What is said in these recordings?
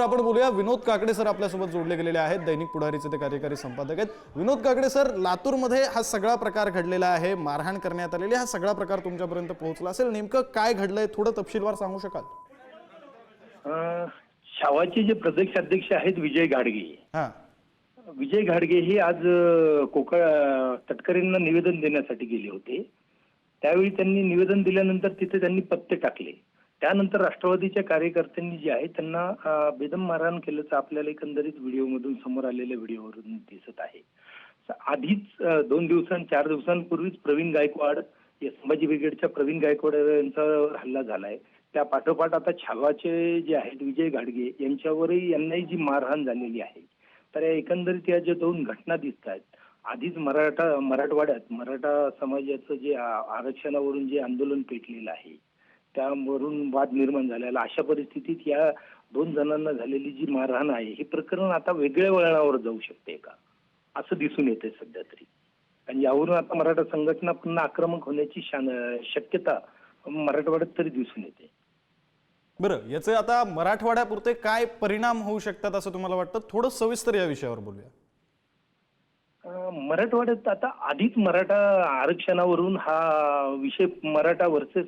आपण बोलूया विनोद काकडे सर आपल्यासोबत जोडले गेलेले आहेत. दैनिक पुढारीचे ते कार्यकारी संपादक आहेत. विनोद काकडे सर लातूरमध्ये हा सगळा प्रकार घडलेला आहे. मारहाण करण्यात आलेली हा सगळा प्रकार तुमच्यापर्यंत पोहोचला असेल. नेमकं काय घडलंय? थोडं तपशीलवार सांगू शकाल? शावाचे जे प्रदेश अध्यक्ष आहेत विजय घाडगे. हा. विजय घाडगे हे आज कोकण तटकरेंना निवेदन देण्यासाठी गेले होते. त्यावेळी त्यांनी निवेदन दिल्यानंतर तिथे त्यांनी पत्ते टाकले. त्यानंतर राष्ट्रवादीच्या कार्यकर्त्यांनी जे आहे त्यांना बेदम मारहाण केल्याचं आपल्याला एकंदरीत व्हिडिओमधून समोर आलेल्या व्हिडिओवरून दिसत आहे. आधीच दोन दिवसां चार दिवसांपूर्वीच प्रवीण गायकवाड या संभाजी ब्रिगेडच्या प्रवीण गायकवाड यांच्यावर हल्ला झालाय. त्या पाठोपाठ आता छावाचे जे आहेत विजय घाडगे यांच्यावरही यांनाही जी मारहाण झालेली आहे. तर या एकंदरीत या ज्या दोन घटना दिसत आहेत आधीच मराठा मराठवाड्यात मराठा समाजाचं जे आरक्षणावरून जे आंदोलन पेटलेलं आहे त्यावरून वाद निर्माण झालेला. अशा परिस्थितीत या दोन जणांना झालेली जी मारहाण आहे हे प्रकरण आता वेगळ्या वळणावर जाऊ शकते का? असं दिसून येते सध्या तरी. आणि यावरून आता मराठा संघटना पुन्हा आक्रमक होण्याची शान शक्यता मराठवाड्यात तरी दिसून येते. बरं याचे आता मराठवाड्यापुरते काय परिणाम होऊ शकतात असं तुम्हाला वाटतं? थोडं सविस्तर या विषयावर बोलूया. मराठवाड्यात आता आधीच मराठा आरक्षणावरून हा विषय मराठा वर्सेस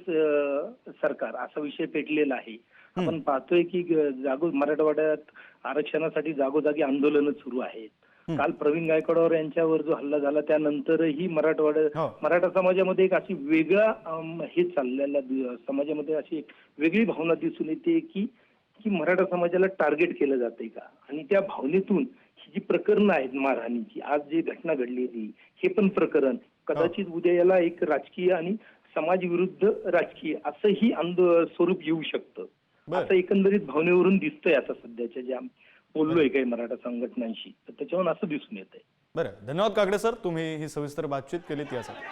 सरकार असा विषय पेटलेला आहे. आपण पाहतोय की जागो मराठवाड्यात आरक्षणासाठी जागोजागी आंदोलनं सुरू आहेत. काल प्रवीण गायकवाडवर यांच्यावर जो हल्ला झाला त्यानंतरही मराठवाड्या हो. मराठा समाजामध्ये एक अशी वेगळा हे चाललेला समाजामध्ये अशी एक वेगळी भावना दिसून येते की की मराठा समाजाला टार्गेट केलं जाते का? आणि त्या भावनेतून जी प्रकरणं आहेत मारहाणीची आज जी घटना घडलेली हे पण प्रकरण. कदाचित उद्या याला एक राजकीय आणि समाज विरुद्ध राजकीय असंही आंदो स्वरूप येऊ शकतं. असं एकंदरीत भावनेवरून दिसतंय आता सध्याच्या ज्या बोललोय काही मराठा संघटनांशी. तर त्याच्यावरून असं दिसून येत आहे बरं. धन्यवाद काकडे सर. तुम्ही ही सविस्तर बातचीत केलीत यासाठी.